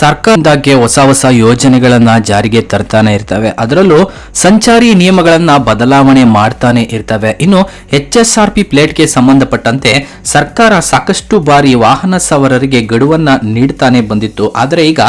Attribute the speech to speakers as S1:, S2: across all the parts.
S1: ಸರ್ಕಾರದಾಗೆ ಹೊಸ ಹೊಸ ಯೋಜನೆಗಳನ್ನ ಜಾರಿಗೆ ತರ್ತಾನೆ ಇರ್ತವೆ. ಅದರಲ್ಲೂ ಸಂಚಾರಿ ನಿಯಮಗಳನ್ನ ಬದಲಾವಣೆ ಮಾಡ್ತಾನೆ ಇರ್ತವೆ. ಇನ್ನು ಎಚ್ ಎಸ್ ಆರ್ ಪಿ ಪ್ಲೇಟ್ಗೆ ಸಂಬಂಧಪಟ್ಟಂತೆ ಸರ್ಕಾರ ಸಾಕಷ್ಟು ಬಾರಿ ವಾಹನ ಸವಾರರಿಗೆ ಗಡುವನ್ನ ನೀಡ್ತಾನೆ ಬಂದಿತ್ತು. ಆದರೆ ಈಗ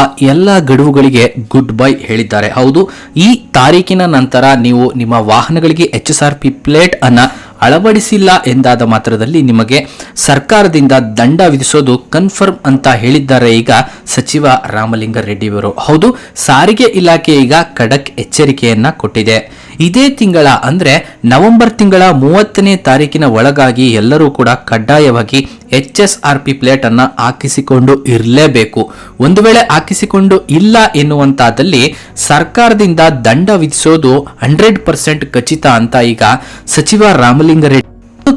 S1: ಆ ಎಲ್ಲ ಗಡುವುಗಳಿಗೆ ಗುಡ್ ಬೈ ಹೇಳಿದ್ದಾರೆ. ಹೌದು, ಈ ತಾರೀಕಿನ ನಂತರ ನೀವು ನಿಮ್ಮ ವಾಹನಗಳಿಗೆ H S R P plate ಅನ್ನ ಅಳವಡಿಸಿಲ್ಲ ಎಂದಾದ ಮಾತ್ರದಲ್ಲಿ ನಿಮಗೆ ಸರ್ಕಾರದಿಂದ ದಂಡ ವಿಧಿಸೋದು ಕನ್ಫರ್ಮ್ ಅಂತ ಹೇಳಿದ್ದಾರೆ ಈಗ ಸಚಿವ ರಾಮಲಿಂಗಾರೆಡ್ಡಿಯವರು ಹೌದು, ಸಾರಿಗೆ ಇಲಾಖೆ ಈಗ ಖಡಕ್ ಎಚ್ಚರಿಕೆಯನ್ನ ಕೊಟ್ಟಿದೆ. ಇದೇ ತಿಂಗಳ, ಅಂದ್ರೆ ನವೆಂಬರ್ ತಿಂಗಳ ಮೂವತ್ತನೇ ತಾರೀಕಿನ ಒಳಗಾಗಿ ಎಲ್ಲರೂ ಕೂಡ ಕಡ್ಡಾಯವಾಗಿ H S R P plate ಅನ್ನ ಹಾಕಿಸಿಕೊಂಡು ಇರಲೇಬೇಕು. ಒಂದು ವೇಳೆ ಹಾಕಿಸಿಕೊಂಡು ಇಲ್ಲ ಎನ್ನುವಂತಾದಲ್ಲಿ ಸರ್ಕಾರದಿಂದ ದಂಡ ವಿಧಿಸೋದು ಹಂಡ್ರೆಡ್ ಪರ್ಸೆಂಟ್ ಖಚಿತ ಅಂತ ಈಗ ಸಚಿವ ರಾಮಲಿಂಗಾರೆಡ್ಡಿ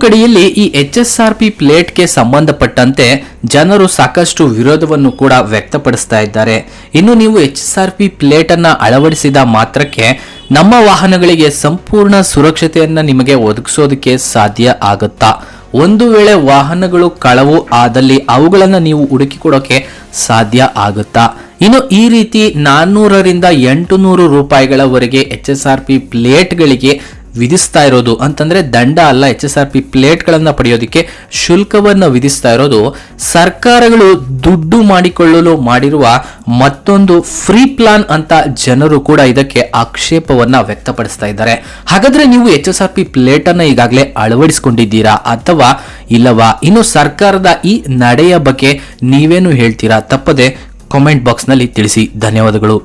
S1: ಕಡೆಯಲ್ಲಿ ಈ ಎಚ್ ಎಸ್ ಆರ್ ಪಿ ಪ್ಲೇಟ್ಗೆ ಸಂಬಂಧಪಟ್ಟಂತೆ ಜನರು ಸಾಕಷ್ಟು ವಿರೋಧವನ್ನು ಕೂಡ ವ್ಯಕ್ತಪಡಿಸ್ತಾ ಇದ್ದಾರೆ. ಇನ್ನು ನೀವು H S R P plate ಅನ್ನ ಅಳವಡಿಸಿದ ಮಾತ್ರಕ್ಕೆ ನಮ್ಮ ವಾಹನಗಳಿಗೆ ಸಂಪೂರ್ಣ ಸುರಕ್ಷತೆಯನ್ನ ನಿಮಗೆ ಒದಗಿಸೋದಕ್ಕೆ ಸಾಧ್ಯ ಆಗುತ್ತಾ? ಒಂದು ವೇಳೆ ವಾಹನಗಳು ಕಳವು ಆದಲ್ಲಿ ಅವುಗಳನ್ನು ನೀವು ಹುಡುಕಿಕೊಡೋಕೆ ಸಾಧ್ಯ ಆಗುತ್ತಾ? ಇನ್ನು ಈ ರೀತಿ ನಾನ್ನೂರರಿಂದ ಎಂಟು ನೂರು ರೂಪಾಯಿಗಳವರೆಗೆ ಎಚ್ ಎಸ್ ಆರ್ ಪಿ ಪ್ಲೇಟ್ಗಳಿಗೆ ವಿಧಿಸ್ತಾ ಇರೋದು ಅಂತಂದ್ರೆ ದಂಡ ಅಲ್ಲ, ಎಚ್ ಎಸ್ ಆರ್ ಪಿ ಪ್ಲೇಟ್ಗಳನ್ನ ಪಡೆಯೋದಕ್ಕೆ ಶುಲ್ಕವನ್ನು ವಿಧಿಸ್ತಾ ಇರೋದು. ಸರ್ಕಾರಗಳು ದುಡ್ಡು ಮಾಡಿಕೊಳ್ಳಲು ಮಾಡಿರುವ ಮತ್ತೊಂದು ಫ್ರೀ ಪ್ಲಾನ್ ಅಂತ ಜನರು ಕೂಡ ಇದಕ್ಕೆ ಆಕ್ಷೇಪವನ್ನ ವ್ಯಕ್ತಪಡಿಸ್ತಾ ಇದ್ದಾರೆ. ಹಾಗಾದ್ರೆ ನೀವು H S R P plate ಅನ್ನ ಈಗಾಗಲೇ ಅಳವಡಿಸಿಕೊಂಡಿದ್ದೀರಾ ಅಥವಾ ಇಲ್ಲವಾ? ಇನ್ನು ಸರ್ಕಾರದ ಈ ನಡೆಯ ಬಗ್ಗೆ ನೀವೇನು ಹೇಳ್ತೀರಾ? ತಪ್ಪದೆ ಕಾಮೆಂಟ್ ಬಾಕ್ಸ್ನಲ್ಲಿ ತಿಳಿಸಿ. ಧನ್ಯವಾದಗಳು.